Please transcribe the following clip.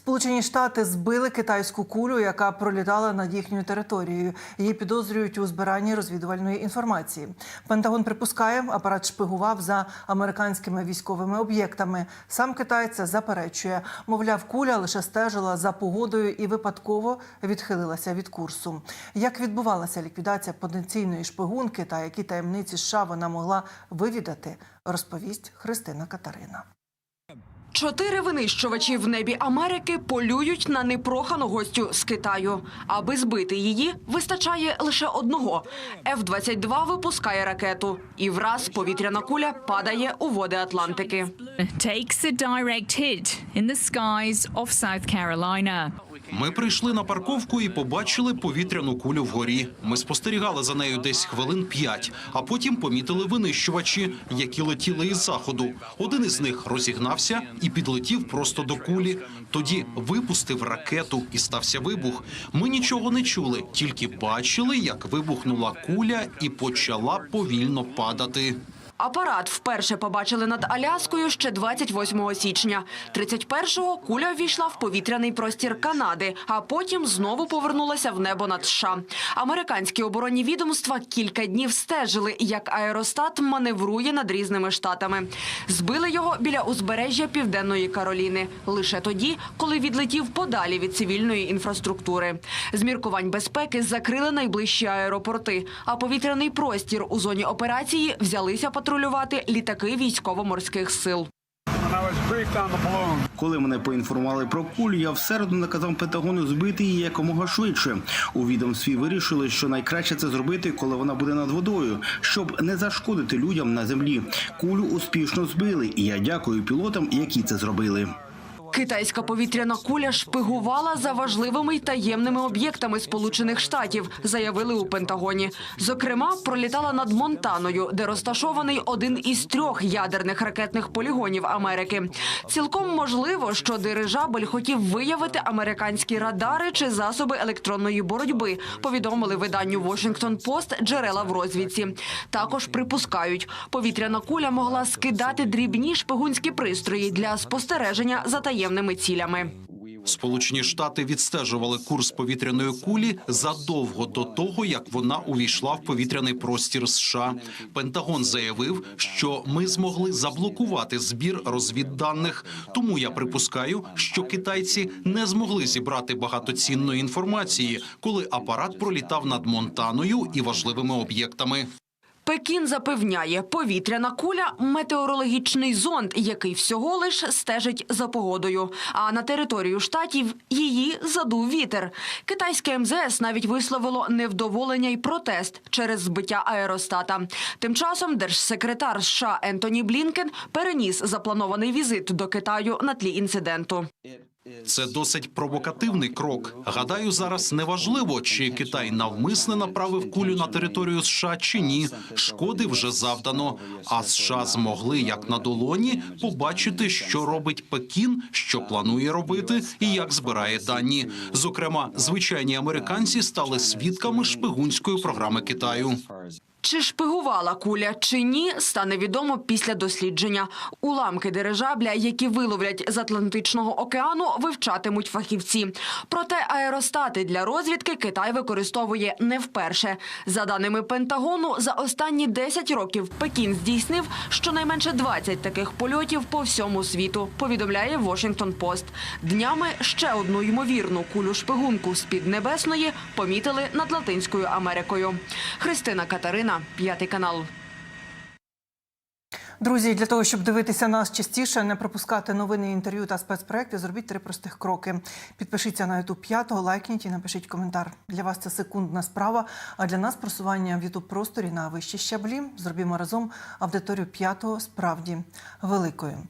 Сполучені Штати збили китайську кулю, яка пролітала над їхньою територією. Її підозрюють у збиранні розвідувальної інформації. Пентагон припускає, апарат шпигував за американськими військовими об'єктами. Сам Китай це заперечує. Мовляв, куля лише стежила за погодою і випадково відхилилася від курсу. Як відбувалася ліквідація потенційної шпигунки та які таємниці США вона могла вивідати, розповість Христина Катарина. Чотири винищувачі в небі Америки полюють на непрохану гостю з Китаю. Аби збити її, вистачає лише одного. F-22 випускає ракету, і враз повітряна куля падає у води Атлантики. takes a direct hit. Ми прийшли на парковку і побачили повітряну кулю вгорі. Ми спостерігали за нею десь хвилин п'ять, а потім помітили винищувачі, які летіли із заходу. Один із них розігнався і підлетів просто до кулі. Тоді випустив ракету і стався вибух. Ми нічого не чули, тільки бачили, як вибухнула куля і почала повільно падати. Апарат вперше побачили над Аляскою ще 28 січня. 31-го куля ввійшла в повітряний простір Канади, а потім знову повернулася в небо над США. Американські оборонні відомства кілька днів стежили, як аеростат маневрує над різними штатами. Збили його біля узбережжя Південної Кароліни. Лише тоді, коли відлетів подалі від цивільної інфраструктури. З міркувань безпеки закрили найближчі аеропорти, а повітряний простір у зоні операції взялися патрулювати літаки військово-морських сил. Коли мене поінформували про кулю, я в середу наказав Пентагону збити її якомога швидше. У відомстві вирішили, що найкраще це зробити, коли вона буде над водою, щоб не зашкодити людям на землі. Кулю успішно збили, і я дякую пілотам, які це зробили. Китайська повітряна куля шпигувала за важливими й таємними об'єктами Сполучених Штатів, заявили у Пентагоні. Зокрема, пролітала над Монтаною, де розташований один із трьох ядерних ракетних полігонів Америки. Цілком можливо, що дирижабель хотів виявити американські радари чи засоби електронної боротьби. Повідомили виданню Washington Post джерела в розвідці. Також припускають, повітряна куля могла скидати дрібні шпигунські пристрої для спостереження за таємними цілями. Сполучені Штати відстежували курс повітряної кулі задовго до того, як вона увійшла в повітряний простір США. Пентагон заявив, що ми змогли заблокувати збір розвідданих. Тому я припускаю, що китайці не змогли зібрати багатоцінної інформації, коли апарат пролітав над Монтаною і важливими об'єктами. Пекін запевняє, повітряна куля метеорологічний зонд, який всього лиш стежить за погодою. А на територію штатів її задув вітер. Китайське МЗС навіть висловило невдоволення й протест через збиття аеростата. Тим часом держсекретар США Ентоні Блінкен переніс запланований візит до Китаю на тлі інциденту. Це досить провокативний крок. Гадаю, зараз неважливо, чи Китай навмисне направив кулю на територію США чи ні. Шкоди вже завдано. А США змогли, як на долоні, побачити, що робить Пекін, що планує робити, і як збирає дані. Зокрема, звичайні американці стали свідками шпигунської програми Китаю. Чи шпигувала куля чи ні, стане відомо після дослідження. Уламки дирижабля, які виловлять з Атлантичного океану, вивчатимуть фахівці. Проте аеростати для розвідки Китай використовує не вперше. За даними Пентагону, за останні 10 років Пекін здійснив щонайменше 20 таких польотів по всьому світу. Повідомляє Washington Post. Днями ще одну ймовірну кулю шпигунку з під небесної помітили над Латинською Америкою. Христина Катерина, п'ятий канал. Друзі, для того, щоб дивитися нас частіше, не пропускати новини, інтерв'ю та спецпроекти, зробіть три простих кроки. Підпишіться на YouTube 5, лайкніть і напишіть коментар. Для вас це секундна справа, а для нас просування в YouTube просторі на вищі щаблі. Зробімо разом аудиторію п'ятого справді великою.